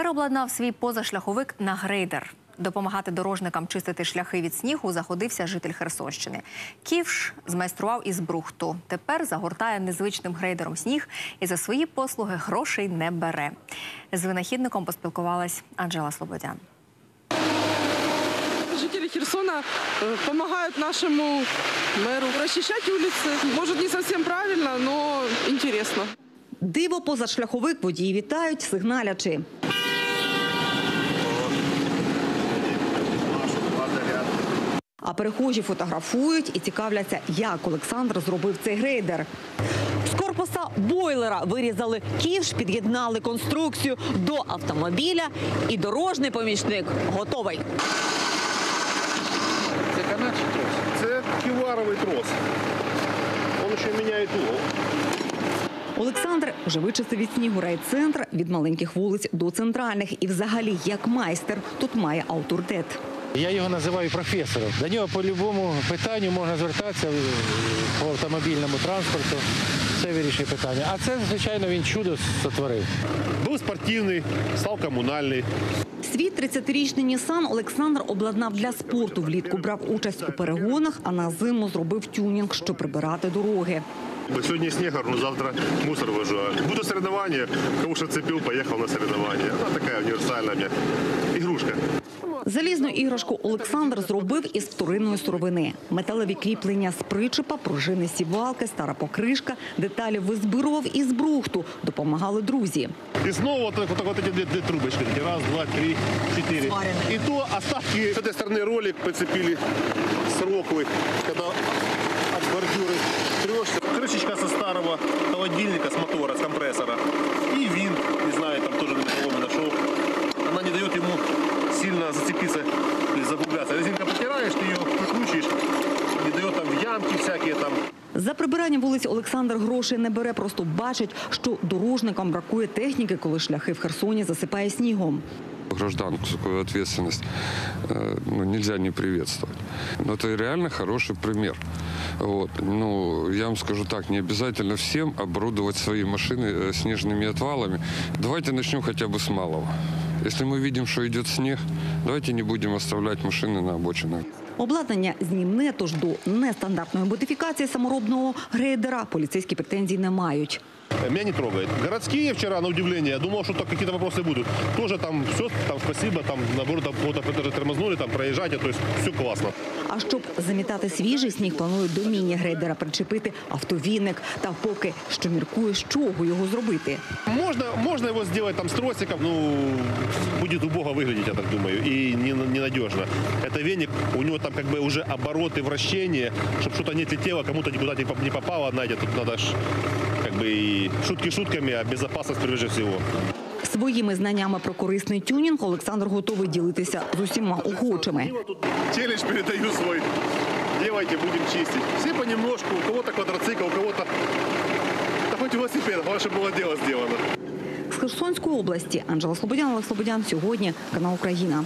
Переобладнав свій позашляховик на грейдер. Допомагати дорожникам чистити шляхи від снігу заходився житель Херсонщини. Ківш змайстрував із брухту. Тепер загортає незвичним грейдером сніг і за свої послуги грошей не бере. З винахідником поспілкувалась Анжела Слободян. Жители Херсона э, помогают нашему мэру расчищать улицы. Может, не совсем правильно, но интересно. Диво позашляховик водії вітають, сигналячи. А перехожі фотографують і цікавляться, як Олександр зробив цей грейдер. З корпуса бойлера вирізали ківш, під'єднали конструкцію до автомобіля, і дорожній помічник готовий. Це канат чи трос? Це ківаровий трос. Він ще міняє угол. Олександр вже вичистив від снігу райцентр від маленьких вулиць до центральних. І взагалі, як майстер, тут має авторитет. Я його називаю професором. До нього по будь-якому питанню можна звертатися е, по автомобільному транспорту. Це вирішує питання. А це, звичайно, він чудо сотворив. Був спортивний, став комунальний. Свій 30-річний Нісан Олександр обладнав для спорту. Влітку брав участь у перегонах, а на зиму зробив тюнінг, щоб прибирати дороги. Сьогодні сніг, ну завтра мусор виживаю. Буде соревновання, кого що цепив, поїхав на соревновання. Вона така універсальна ігрушка. Залізну іграшку Олександр зробив із вторинної сировини. Металеві кріплення з причепа, пружини сівалки, стара покришка. Деталі визбирував із брухту. Допомагали друзі. І знову вот, вот, вот эти две, две трубочки. Такие, раз, два, три, четыре. И то остатки. С этой стороны ролик прицепили с роквы, когда от бордюры трешься. Крышечка со старого холодильника, с мотора, с компрессора. И винт, не знаю, там тоже ямки всякие там. За прибирання вулиць Олександр грошей не бере, просто бачить, що дорожникам бракує техніки, коли шляхи в Херсоні засипає снігом. гражданскую ответственность э, ну, нельзя не приветствовать. Но это реально хороший пример. Вот. Ну, я вам скажу так, не обязательно всем оборудовать свои машины э, снежными отвалами. Давайте начнем хотя бы с малого. Если мы видим, что идет снег, давайте не будем оставлять машины на обочинах. Обладнання знімне, тож до нестандартної модифікації саморобного грейдера поліцейські претензій не мають. Меня не трогает. Городские вчера, на удивление, я думал, что так какие-то вопросы будут. Тоже там все, там спасибо, там наоборот, там кого-то даже тормознули, там проезжайте, то есть все классно. А щоб замітати свіжий сніг, планують до міні-грейдера причепити автовіник. Та поки що міркує, з чого його зробити. Можно, можно его сделать там с тросиком, ну, будет убого выглядеть, я так думаю, и не- ненадежно. Это веник, у него там как бы уже обороты вращения, чтобы что-то не отлетело, кому-то никуда не поп- не попало, знаете, тут надо ж как бы и шутки шутками, а безопасность прежде всего. Своїми знаннями про корисний тюнінг Олександр готовий ділитися з усіма охочими. Челлендж передаю свой. Делайте, будем чистить. Все понемножку, у кого-то квадроцикл, у кого-то... Да хоть велосипед, главное, чтобы было дело сделано. З Херсонської області Анжела Слободян, Олег Слободян. Сьогодні канал Україна.